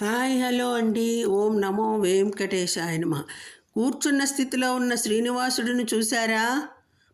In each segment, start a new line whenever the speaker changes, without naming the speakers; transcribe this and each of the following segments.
Hi hello అండి. ఓం నమో వెంకటేశాయ నమ. కూర్చున్న స్థితిలో ఉన్న శ్రీనివాసుడిని చూశారా?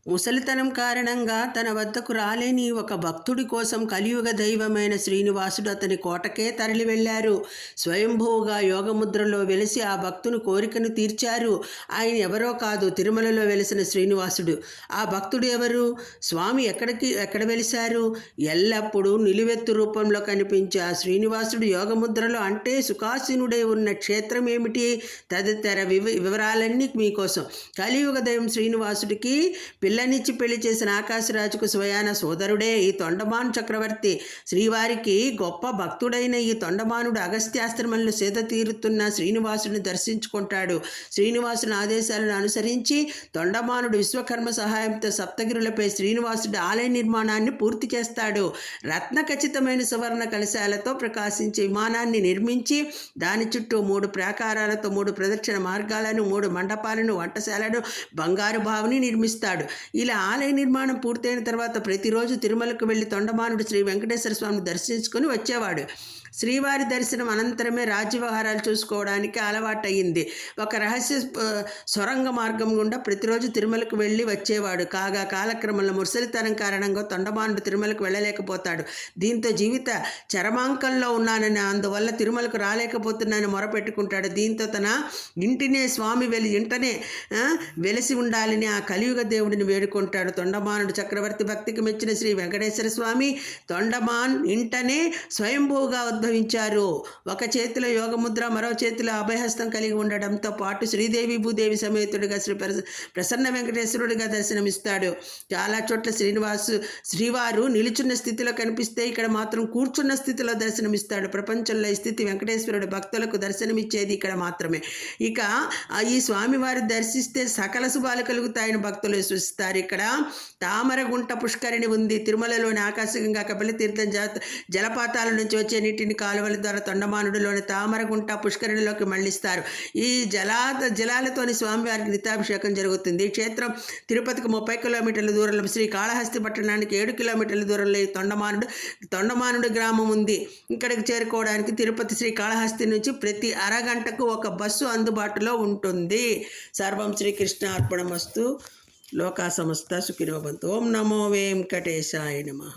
ముసలితనం కారణంగా తన వద్దకు రాలేని ఒక భక్తుడి కోసం కలియుగ దైవమైన శ్రీనివాసుడు అతని కోటకే తరలి వెళ్ళారు. స్వయంభూగా యోగముద్రలో వెలిసి ఆ భక్తుని కోరికను తీర్చారు. ఆయన ఎవరో కాదు తిరుమలలో వెలిసిన శ్రీనివాసుడు. ఆ భక్తుడు ఎవరు? స్వామి ఎక్కడికి ఎక్కడ వెలిశారు? ఎల్లప్పుడూ నిలువెత్తు రూపంలో కనిపించే ఆ శ్రీనివాసుడు యోగముద్రలో అంటే సుఖాసీనుడై ఉన్న క్షేత్రం ఏమిటి? తదితర వివ వివరాలన్నీ మీకోసం. కలియుగ దైవం శ్రీనివాసుడికి పిల్లనిచ్చి పెళ్ళి చేసిన ఆకాశరాజుకు స్వయాన సోదరుడే ఈ తొండమాను చక్రవర్తి. శ్రీవారికి గొప్ప భక్తుడైన ఈ తొండమానుడు అగస్త్యాశ్రమంలో సేద తీరుతున్న శ్రీనివాసుని దర్శించుకుంటాడు. శ్రీనివాసుని ఆదేశాలను అనుసరించి తొండమానుడు విశ్వకర్మ సహాయంతో సప్తగిరులపై శ్రీనివాసుడు ఆలయ నిర్మాణాన్ని పూర్తి చేస్తాడు. రత్న ఖచ్చితమైన సువర్ణ కలశాలతో ప్రకాశించే విమానాన్ని నిర్మించి దాని చుట్టూ మూడు ప్రాకారాలతో మూడు ప్రదక్షిణ మార్గాలను మూడు మండపాలను వంటశాలను బంగారు బావిని నిర్మిస్తాడు. ఇలా ఆలయ నిర్మాణం పూర్తయిన తర్వాత ప్రతిరోజు తిరుమలకు వెళ్ళి తొండమానుడు శ్రీ వెంకటేశ్వర స్వామిని దర్శించుకొని వచ్చేవాడు. శ్రీవారి దర్శనం అనంతరమే రాజ్యవహారాలు చూసుకోవడానికి అలవాటయ్యింది ఒక రహస్య సొరంగ మార్గం గుండా ప్రతిరోజు తిరుమలకు వెళ్ళి వచ్చేవాడు. కాగా కాలక్రమంలో ముసలితనం కారణంగా తొండమానుడు తిరుమలకు వెళ్ళలేకపోతాడు. దీంతో జీవిత చరమాంకంలో ఉన్నానని అందువల్ల తిరుమలకు రాలేకపోతున్నానని మొరపెట్టుకుంటాడు. దీంతో తన ఇంటినే స్వామి వెలి ఇంటనే వెలసి వెలిసి ఉండాలని ఆ కలియుగ దేవుడిని వేడుకుంటాడు. తొండమానుడు చక్రవర్తి భక్తికి మెచ్చిన శ్రీ వెంకటేశ్వర స్వామి తొండమాన్ ఇంటనే స్వయంభూగా ఉద్భవించారు. ఒక చేతిలో యోగముద్ర మరో చేతిలో అభయహస్తం కలిగి ఉండడంతో పాటు శ్రీదేవి భూదేవి సమేతుడిగా శ్రీ ప్రస- ప్రసన్న వెంకటేశ్వరుడిగా దర్శనమిస్తాడు. చాలా చోట్ల శ్రీనివాసు శ్రీవారు నిలుచున్న స్థితిలో కనిపిస్తే ఇక్కడ మాత్రం కూర్చున్న స్థితిలో దర్శనమిస్తాడు. ప్రపంచంలో ఈ స్థితి వెంకటేశ్వరుడు భక్తులకు దర్శనమిచ్చేది ఇక్కడ మాత్రమే. ఇక ఆ ఈ స్వామివారి దర్శిస్తే సకల శుభాలు కలుగుతాయని భక్తులు విశ్వసిస్తారు ఇక్కడ తామరగుంట పుష్కరిణి ఉంది. తిరుమలలోని ఆకాశగంగా కపిలతీర్థం జలపాతాల నుంచి వచ్చే నీటిని కాలువల ద్వారా తొండమానుడిలోని తామరగుంట పుష్కరిణిలోకి మళ్ళిస్తారు. ఈ జలా జలాలతోని స్వామివారికి నిత్యాభిషేకం జరుగుతుంది. ఈ క్షేత్రం తిరుపతికి ముప్పై కిలోమీటర్ల దూరంలో శ్రీ కాళహస్తి పట్టణానికి ఏడు కిలోమీటర్ల దూరంలో ఈ తొండమానుడు తొండమానుడు గ్రామం ఉంది. ఇక్కడికి చేరుకోవడానికి తిరుపతి శ్రీ కాళహస్తి నుంచి ప్రతి అరగంటకు ఒక బస్సు అందుబాటులో ఉంటుంది. సర్వం శ్రీకృష్ణ అర్పణమస్తు లోకా సమస్త సుఖినోబంతు ఓం నమో వెంకటేశాయ నమః.